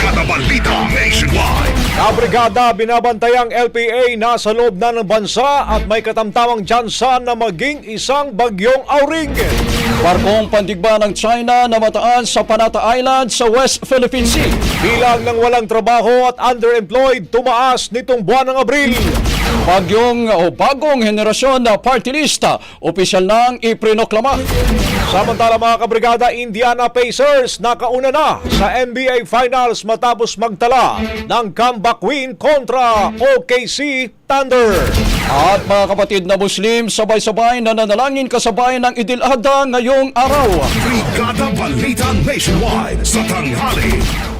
Brigada Balita Nationwide. Kabrigada binabantayang LPA nasa loob na ng bansa at may katamtamang tsansa na maging isang bagyong auring. Barkong pandigba ng China na mataan sa Panata Island sa West Philippine Sea. Bilang ng walang trabaho at underemployed tumaas nitong buwan ng Abril. Bagyong o bagong henerasyon na party lista, opisyal nang iprinoklama. Samantala mga kabrigada, Indiana Pacers nakauna na sa NBA Finals matapos magtala ng comeback win kontra OKC Thunder. At mga kapatid na Muslim, sabay-sabay na nanalangin kasabay ng Idil Adha ngayong araw. Brigada Balita Nationwide. Sa tanghali.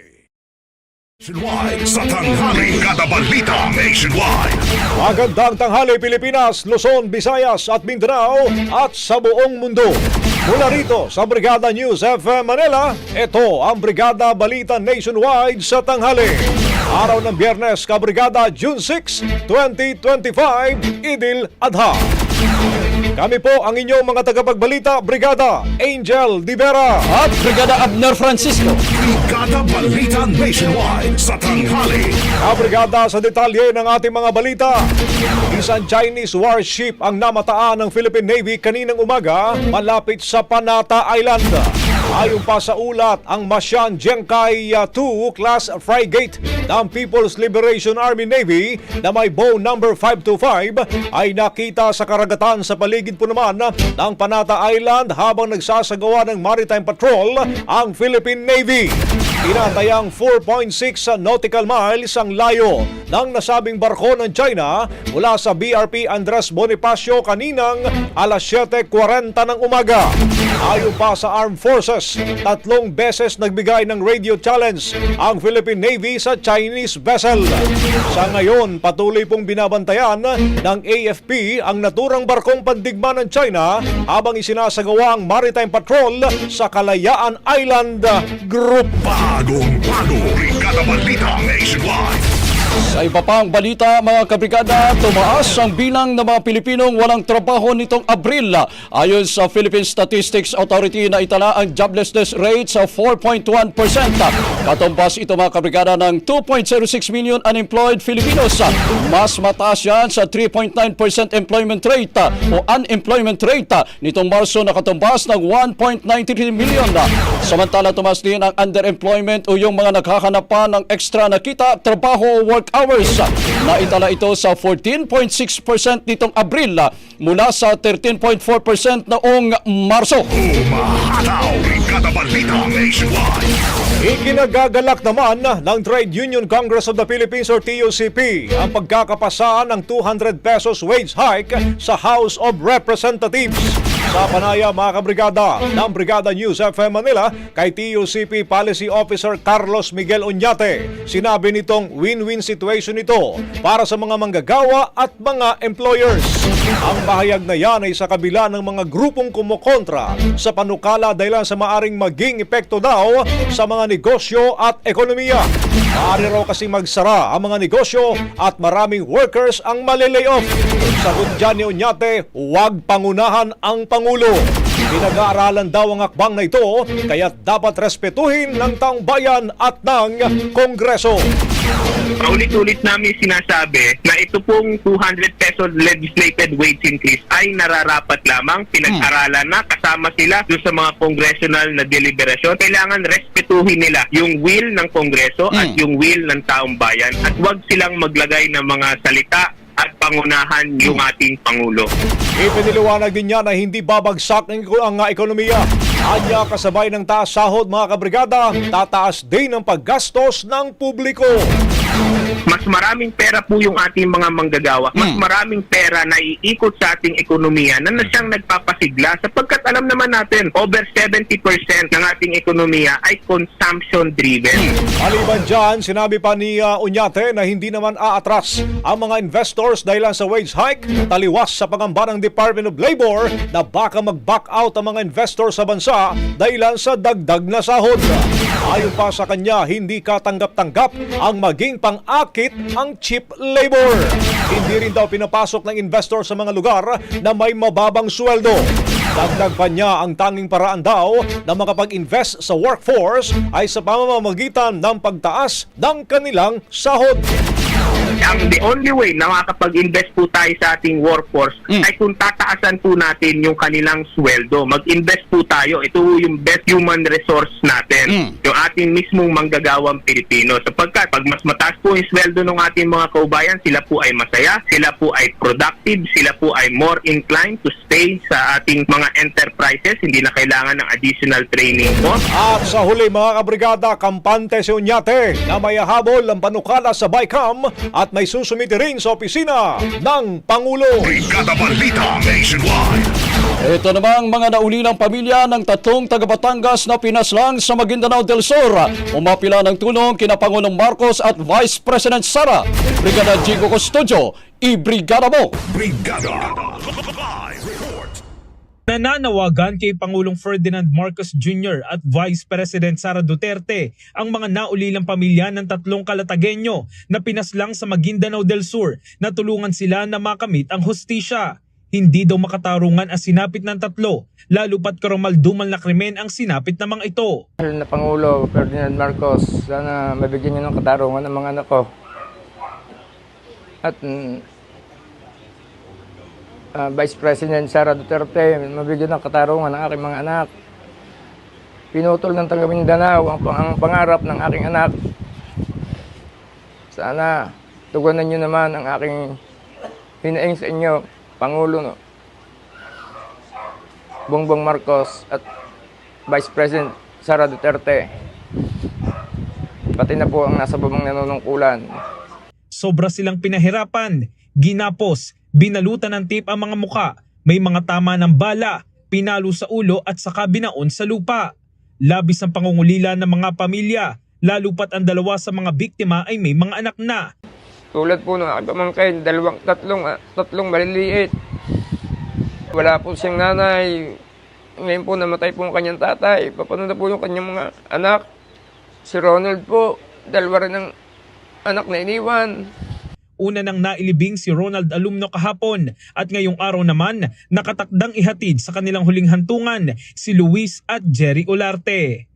Nationwide. Sa tanghali. Brigada Balita Nationwide. Magandang tanghali Pilipinas, Luzon, Visayas at Mindanao at sa buong mundo. Mula rito sa Brigada News FM Manila, ito ang Brigada Balita Nationwide sa tanghali. Araw ng Biyernes, Kabrigada, June 6, 2025, Idil Adha. Kami po ang inyong mga tagapagbalita, Brigada Angel Divera. At Brigada Abner Francisco. Brigada Balita Nationwide. Sa tanghali. Kabrigada sa detalye ng ating mga balita. Isang Chinese warship ang namataan ng Philippine Navy kaninang umaga malapit sa Panata Island. Ayon pa sa ulat, ang Masyan Genkai 2 class frigate ng People's Liberation Army Navy na may bow number 525 ay nakita sa karagatan sa paligid po naman ng Panata Island habang nagsasagawa ng maritime patrol ang Philippine Navy. Tinatayang 4.6 nautical miles ang layo ng nasabing barko ng China mula sa BRP Andres Bonifacio kaninang alas 7.40 ng umaga. Ayon pa sa Armed Forces, Resources. Tatlong beses nagbigay ng radio challenge ang Philippine Navy sa Chinese vessel. Sa ngayon, patuloy pong binabantayan ng AFP ang naturang barkong pandigma ng China habang isinasagawa ang maritime patrol sa Kalayaan Island Group. Bagong bago, Brigada Balita Nationwide. Sa iba pang balita, mga kabrigada, tumaas ang bilang ng mga Pilipinong walang trabaho nitong Abril. Ayon sa Philippine Statistics Authority na itala ang joblessness rate sa 4.1%. Katumbas ito mga kabrigada ng 2.06 million unemployed Filipinos. Mas mataas yan sa 3.9% employment rate o unemployment rate nitong Marso na katumbas ng 1.93 million. Samantala tumaas din ang underemployment o yung mga naghahanap pa ng extra na kita, trabaho o work hours. Naitala ito sa 14.6% nitong Abril mula sa 13.4% noong Marso. Umahataw, Nationwide. Ikinagagalak naman ng Trade Union Congress of the Philippines or TUCP ang pagkakapasaan ng 200 pesos wage hike sa House of Representatives. Sa panaya mga kabrigada ng Brigada News FM Manila kay TUCP Policy Officer Carlos Miguel Oñate, sinabi nitong win-win situation ito para sa mga manggagawa at mga employers. Ang bahayag na yan ay sa kabila ng mga grupong kumukontra sa panukala dahil sa maaring maging epekto daw sa mga negosyo at ekonomiya. Maaari raw kasi magsara ang mga negosyo at maraming workers ang malilay off. Sagot dyan ni Oñate, huwag pangunahan ang Pangulo. Pinag-aaralan daw ang akbang na ito kaya dapat respetuhin ng taong bayan at ng Kongreso. Paulit-ulit namin sinasabi na ito pong 200 peso legislated wage increase ay nararapat lamang pinag-aralan na kasama sila doon sa mga congressional na deliberasyon. Kailangan respetuhin nila yung will ng kongreso at yung will ng taong bayan at huwag silang maglagay ng mga salita at pangunahan yung ating Pangulo. Ipiniliwanag din niya na hindi babagsak ang ekonomiya. Anya kasabay ng taas sahod mga kabrigada, tataas din ang paggastos ng publiko. Mas maraming pera po yung ating mga manggagawa. Mas maraming pera na iikot sa ating ekonomiya na na siyang nagpapasigla sapagkat alam naman natin, over 70% ng ating ekonomiya ay consumption-driven. Maliban dyan, sinabi pa ni uh, Unyate na hindi naman aatras ang mga investors dahil sa wage hike, taliwas sa pangamba ng Department of Labor na baka mag-back out ang mga investors sa bansa dahil sa dagdag na sahod. Ayon pa sa kanya, hindi katanggap-tanggap ang maging pang-akit ang cheap labor. Hindi rin daw pinapasok ng investor sa mga lugar na may mababang sweldo. Dagdag pa niya ang tanging paraan daw na makapag-invest sa workforce ay sa pamamagitan ng pagtaas ng kanilang sahod. Ang the only way na makakapag-invest po tayo sa ating workforce ay kung tataasan po natin yung kanilang sweldo. Mag-invest po tayo. Ito yung best human resource natin. Yung ating mismong manggagawang Pilipino. Sapagkat pag mas mataas po yung sweldo ng ating mga kaubayan, sila po ay masaya, sila po ay productive, sila po ay more inclined to stay sa ating mga enterprises. Hindi na kailangan ng additional training po. At sa huli mga kabrigada, kampante si Unyate na may habol ang panukala sa BICAM at may susumiti rin sa opisina ng Pangulo. Brigada Balita Nationwide. Ito namang mga naulilang pamilya ng tatlong taga Batangas na pinaslang sa Maguindanao del Sur. Umapila ng tulong kina Pangulong Marcos at Vice President Sara. Brigada Jigo Custodio, i-brigada mo! Brigada. Live. Nananawagan kay Pangulong Ferdinand Marcos Jr. at Vice President Sara Duterte ang mga naulilang pamilya ng tatlong kalatagenyo na pinaslang sa Maguindanao del Sur na tulungan sila na makamit ang hustisya. Hindi daw makatarungan ang sinapit ng tatlo, lalo pat karumaldumal na krimen ang sinapit ng mga ito. Mahal na Pangulo Ferdinand Marcos, sana mabigyan niyo ng katarungan ng mga anak ko. At mm, ah, Vice President Sara Duterte, mabigyan ng katarungan ng aking mga anak. Pinutol ng taga Mindanao ang, ang pangarap ng aking anak. Sana tugunan niyo naman ang aking hinaing sa inyo, Pangulo no? Bongbong Marcos at Vice President Sara Duterte. Pati na po ang nasa babang nanunungkulan. Sobra silang pinahirapan, ginapos, binalutan ng tape ang mga muka, may mga tama ng bala, pinalo sa ulo at saka binaon sa lupa. Labis ang pangungulila ng mga pamilya, lalo pat ang dalawa sa mga biktima ay may mga anak na. Tulad po ng aking pamangkin, dalawang, tatlong, ah, tatlong maliliit. Wala po siyang nanay. Ngayon po namatay po ang kanyang tatay. Paano na po yung kanyang mga anak? Si Ronald po, dalawa rin ang anak na iniwan. Una nang nailibing si Ronald Alumno kahapon at ngayong araw naman nakatakdang ihatid sa kanilang huling hantungan si Luis at Jerry Olarte.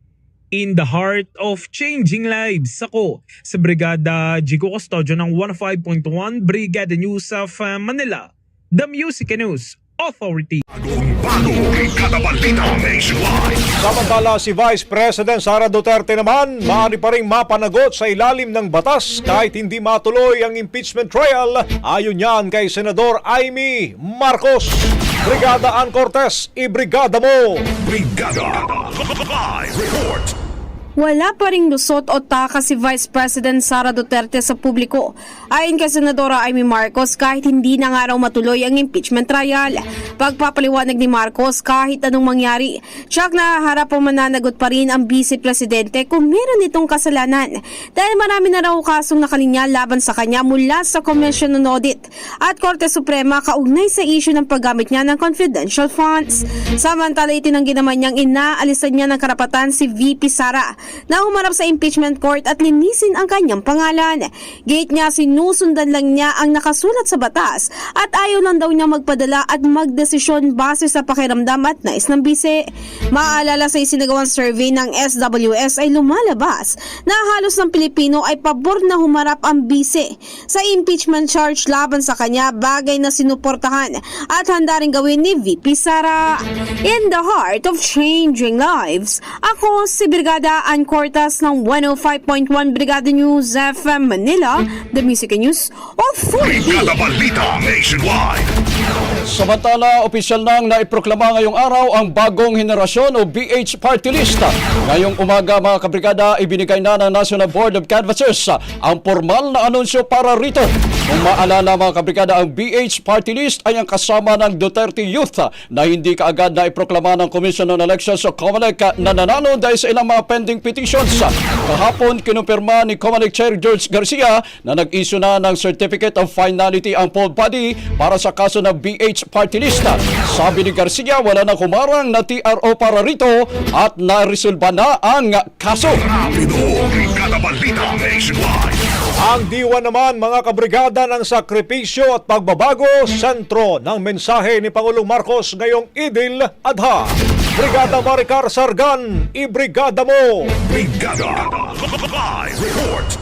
In the heart of changing lives, ako sa Brigada Jigo Custodio ng 105.1 Brigada News of uh, Manila, The Music News Authority. Samantala si Vice President Sara Duterte naman, maaari pa rin mapanagot sa ilalim ng batas kahit hindi matuloy ang impeachment trial. Ayon yan kay Senador Amy Marcos. Brigada Ann Cortez, ibrigada mo! Brigada Live Report. Wala pa ring lusot o taka si Vice President Sara Duterte sa publiko. Ayon kay Senadora Amy Marcos kahit hindi na nga raw matuloy ang impeachment trial. Pagpapaliwanag ni Marcos kahit anong mangyari, tsak nahaharap o mananagot pa rin ang Vice Presidente kung meron itong kasalanan. Dahil marami na raw kasong nakalinya laban sa kanya mula sa Commission on Audit at Korte Suprema kaugnay sa issue ng paggamit niya ng confidential funds. Samantala itinanggi naman niyang inaalisan niya ng karapatan si VP Sara na humarap sa impeachment court at linisin ang kanyang pangalan. Gate niya sinusundan lang niya ang nakasulat sa batas at ayaw lang daw niya magpadala at magdesisyon base sa pakiramdam at nais ng bise. Maalala sa isinagawang survey ng SWS ay lumalabas na halos ng Pilipino ay pabor na humarap ang bise sa impeachment charge laban sa kanya bagay na sinuportahan at handa rin gawin ni VP Sara. In the heart of changing lives, ako si Brigada Ann Cortas ng 105.1 Brigada News FM Manila, The Music News Authority. Brigada Balita Nationwide. Samantala, opisyal nang naiproklama ngayong araw ang bagong henerasyon o BH Party List. Ngayong umaga mga kabrigada, ibinigay na ng National Board of Canvassers ang formal na anunsyo para rito. Kung maalala mga kabrigada, ang BH Party List ay ang kasama ng Duterte Youth na hindi kaagad na iproklama ng Commission on Elections o COMELEC na nanalo dahil sa ilang mga pending petitions. Kahapon, kinumpirma ni COMELEC Chair George Garcia na nag-issue na ng Certificate of Finality ang poll body para sa kaso ng BH Party List. Sabi ni Garcia, wala na kumarang na TRO para rito at naresolba na ang kaso. Rapido. Ang diwa naman mga kabrigada ng sakripisyo at pagbabago, sentro ng mensahe ni Pangulong Marcos ngayong Idil Adha. Brigada Maricar Sargan, ibrigada mo! Brigada Live Report.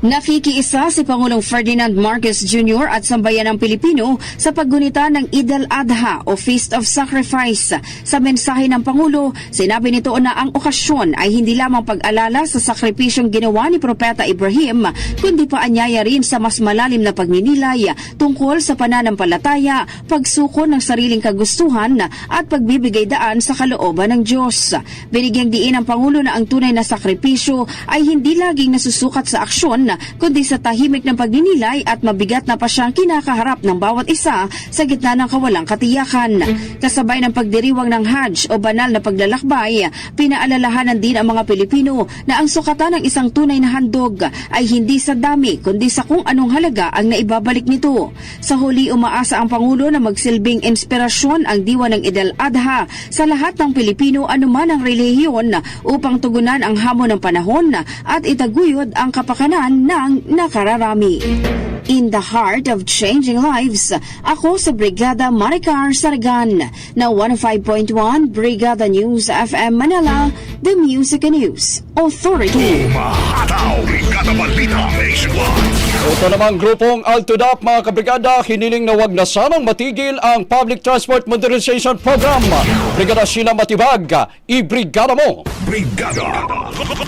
Nakikiisa si Pangulong Ferdinand Marcos Jr. at sambayanang Pilipino sa paggunita ng Eid al-Adha o Feast of Sacrifice. Sa mensahe ng Pangulo, sinabi nito na ang okasyon ay hindi lamang pag-alala sa sakripisyong ginawa ni Propeta Ibrahim, kundi pa anyaya rin sa mas malalim na pagninilay tungkol sa pananampalataya, pagsuko ng sariling kagustuhan at pagbibigay daan sa kalooban ng Diyos. Binigyang diin ng Pangulo na ang tunay na sakripisyo ay hindi laging nasusukat sa aksyon kundi sa tahimik ng pagninilay at mabigat na pa siyang kinakaharap ng bawat isa sa gitna ng kawalang katiyakan. Kasabay ng pagdiriwang ng Hajj o banal na paglalakbay, pinaalalahanan din ang mga Pilipino na ang sukatan ng isang tunay na handog ay hindi sa dami kundi sa kung anong halaga ang naibabalik nito. Sa huli umaasa ang Pangulo na magsilbing inspirasyon ang diwa ng Eid al-Adha sa lahat ng Pilipino anuman ang relihiyon upang tugunan ang hamon ng panahon at itaguyod ang kapakanan ng nakararami. In the heart of changing lives, ako sa Brigada Maricar Sargan na 105.1 Brigada News FM Manila, The Music News Authority. Umahataw, Brigada Balita Nationwide. Ito namang grupong Altodap mga kabrigada, hiniling na wag na sanang matigil ang Public Transport Modernization Program. Brigada Sheila Matibag, ibrigada mo! Brigada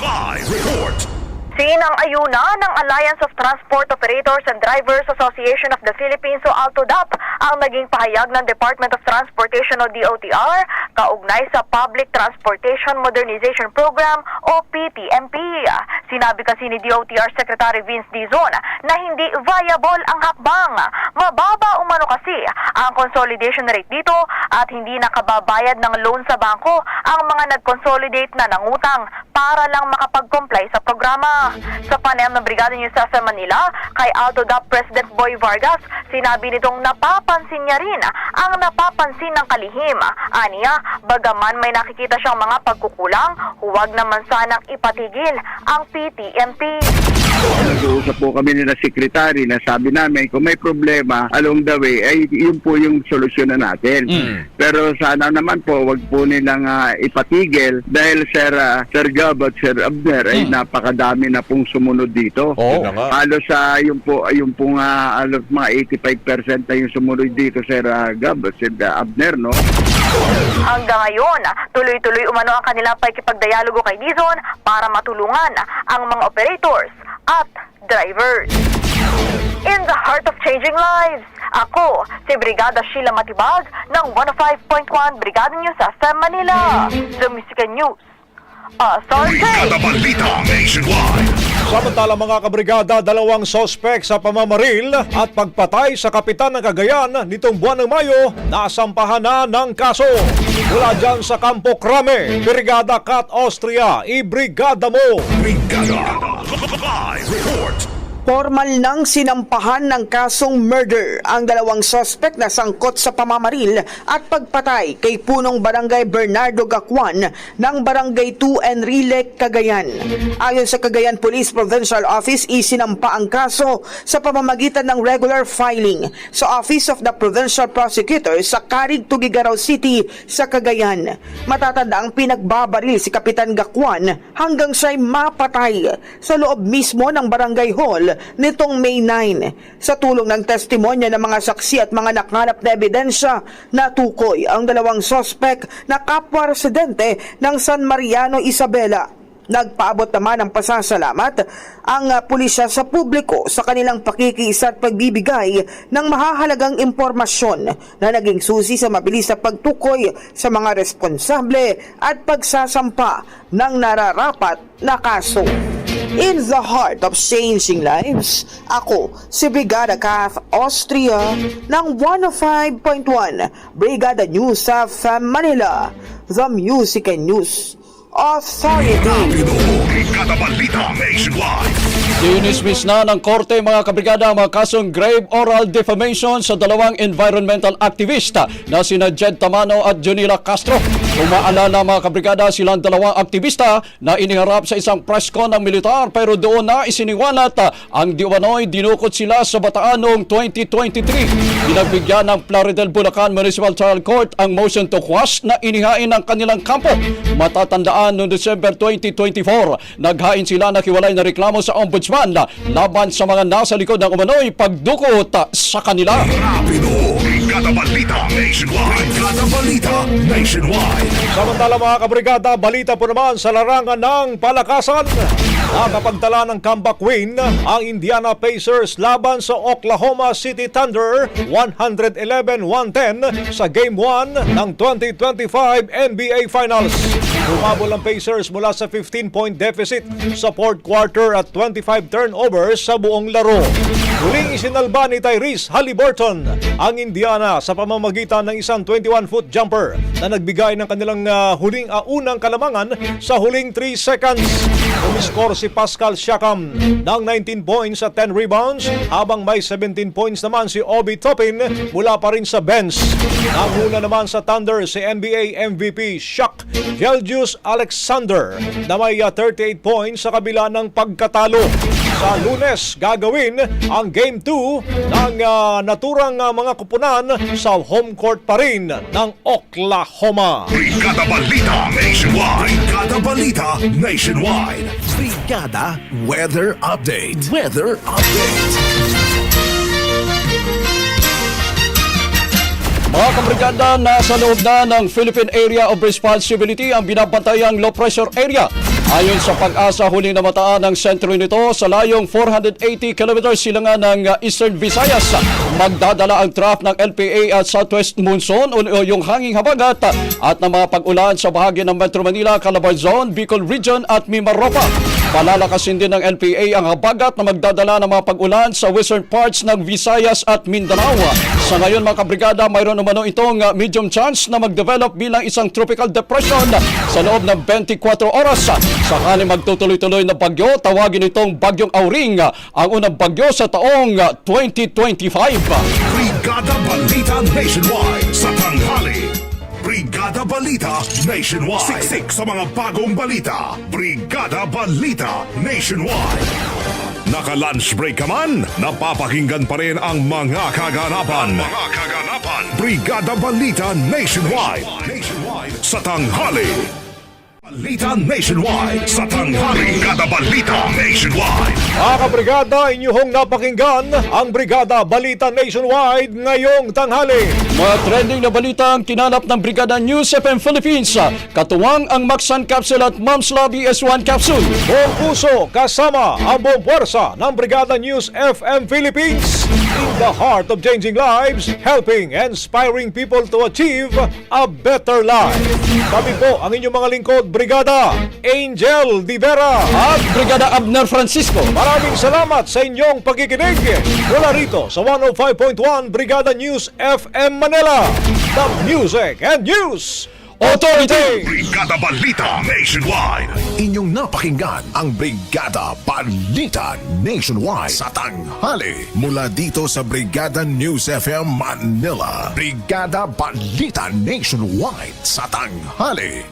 Live Report. Sinang-ayuna ng Alliance of Transport Operators and Drivers Association of the Philippines o ALTODAP ang naging pahayag ng Department of Transportation o DOTR kaugnay sa Public Transportation Modernization Program o PTMP. Sinabi kasi ni DOTR Secretary Vince Dizon na hindi viable ang hakbang. Mababa umano kasi ang consolidation rate dito at hindi nakababayad ng loan sa bangko ang mga nag-consolidate na nangutang para lang makapag-comply sa programa. Sa panayam ng Brigada News sa Manila, kay AutoDAP President Boy Vargas, sinabi nitong napapansin niya rin ang napapansin ng kalihim. Aniya, bagaman may nakikita siyang mga pagkukulang, huwag naman sanang ipatigil ang PTMP. Nag-uusap po kami ni na secretary na sabi namin kung may problema along the way ay yun po yung solusyon na natin. Pero sana naman po wag po nilang ah, ipatigil dahil Sir ah, Sir Gab at Sir Abner ay napakadami na pong sumunod dito. Nga. Halos sa yung po yung pong ah, halos mga 85% na yung sumunod dito Sir ah, Gab at Sir ah, Abner no. Hanggang ngayon, tuloy-tuloy umano ang kanilang pakikipagdialogo kay Dizon para matulungan ang mga operators at drivers. In the heart of changing lives, ako si Brigada Sheila Matibag ng 105.1 Brigada News FM Manila. The Music News. Asante! Brigada Balita Nationwide. Samantala mga kabrigada, dalawang sospek sa pamamaril at pagpatay sa kapitan ng Cagayan nitong buwan ng Mayo, nasampahan na ng kaso. Mula dyan sa Campo Crame, Brigada Cat Austria, ibrigada mo! Brigada Live Report. Formal nang sinampahan ng kasong murder ang dalawang sospek na sangkot sa pamamaril at pagpatay kay punong barangay Bernardo Gacuan ng Barangay 2 Enrile, Cagayan. Ayon sa Cagayan Police Provincial Office, isinampa ang kaso sa pamamagitan ng regular filing sa Office of the Provincial Prosecutor sa Carig, Tugigaraw City sa Cagayan. Matatanda ang pinagbabaril si Kapitan Gacuan hanggang siya'y mapatay sa loob mismo ng Barangay Hall nitong May 9. Sa tulong ng testimonya ng mga saksi at mga nakalap na ebidensya, natukoy ang dalawang sospek na kapwa residente ng San Mariano, Isabela. Nagpaabot naman ng pasasalamat ang uh, pulisya sa publiko sa kanilang pakikiisa at pagbibigay ng mahahalagang impormasyon na naging susi sa mabilis na pagtukoy sa mga responsable at pagsasampa ng nararapat na kaso. In the heart of changing lives, ako si Brigada Kath Austria ng 105.1 Brigada News of Manila, The Music and News Authority. Brigada Balita Nationwide. Dinismiss na ng korte mga kabrigada ang mga kasong grave oral defamation sa dalawang environmental activist na sina Jed Tamano at Junila Castro. Kung maalala mga kabrigada silang dalawang aktivista na iniharap sa isang press ng militar pero doon na isiniwalat ang diumanoy dinukot sila sa bataan noong 2023. Pinagbigyan ng Plaridel Bulacan Municipal Trial Court ang motion to quash na inihain ng kanilang kampo. Matatandaan noong December 2024, naghain sila na kiwalay na reklamo sa ombudsman laban sa mga nasa likod ng umano'y pagdukot sa kanila. Rapido. Brigada Balita Nationwide. Brigada Balita Nationwide. Samantala mga kabrigada, balita po naman sa larangan ng palakasan. Nakapagtala ng comeback win ang Indiana Pacers laban sa Oklahoma City Thunder 111-110 sa Game 1 ng 2025 NBA Finals. Lumabol ang Pacers mula sa 15-point deficit sa fourth quarter at 25 turnovers sa buong laro. Huling isinalba ni Tyrese Halliburton ang Indiana sa pamamagitan ng isang 21-foot jumper na nagbigay ng kanilang ah, huling uh, unang kalamangan sa huling 3 seconds. Umiskor si Pascal Siakam ng 19 points at 10 rebounds habang may 17 points naman si Obi Toppin mula pa rin sa bench. Nanguna naman sa Thunder si NBA MVP Shaq Gelgius Alexander na may ah, 38 points sa kabila ng pagkatalo. Sa lunes, gagawin ang Game 2 ng ah, naturang ah, mga kupunan sa home court pa rin ng Oklahoma. Brigada Balita Nationwide. Brigada Balita Nationwide. Brigada Weather Update. Weather Update. Mga kabrigada, nasa loob na ng Philippine Area of Responsibility ang binabantayang low pressure area. Ayon sa pag-asa, huling namataan ng sentro nito sa layong 480 km silangan ng uh, Eastern Visayas. Magdadala ang trough ng LPA at Southwest Monsoon o o yung hanging habagat at ng mga pag-ulan sa bahagi ng Metro Manila, Calabar Zone, Bicol Region at Mimaropa. Palalakasin din ng LPA ang habagat na magdadala ng mga pag-ulan sa western parts ng Visayas at Mindanao. Sa ngayon mga kabrigada, mayroon umano itong uh, medium chance na mag-develop bilang isang tropical depression sa loob ng 24 oras. Sakali magtutuloy-tuloy na bagyo, tawagin itong Bagyong Auring, ang unang bagyo sa taong uh, 2025. Brigada Balita Nationwide sa tanghali. Brigada Balita Nationwide. Siksik sa mga bagong balita. Brigada Balita Nationwide. Naka-lunch break ka man, napapakinggan pa rin ang mga kaganapan. Mga kaganapan. Brigada Balita Nationwide. Nationwide sa tanghali. Balita Nationwide sa tanghali. Brigada Balita Nationwide. Mga kabrigada, inyong napakinggan ang Brigada Balita Nationwide ngayong tanghali. Mga trending na balita ang kinanap ng Brigada News FM Philippines. Katuwang ang Maxan Capsule at Mom's Lobby S1 Capsule. Buong puso kasama ang buong puwersa ng Brigada News FM Philippines in the heart of changing lives, helping and inspiring people to achieve a better life. Kami po ang inyong mga lingkod, Brigada Angel Divera. At Brigada Abner Francisco. Maraming salamat sa inyong pagkikinig mula rito sa 105.1 Brigada News FM Manila, the Music and News Authority. Brigada Balita Nationwide. Inyong napakinggan ang Brigada Balita Nationwide sa tanghali mula dito sa Brigada News FM Manila. Brigada Balita Nationwide sa tanghali.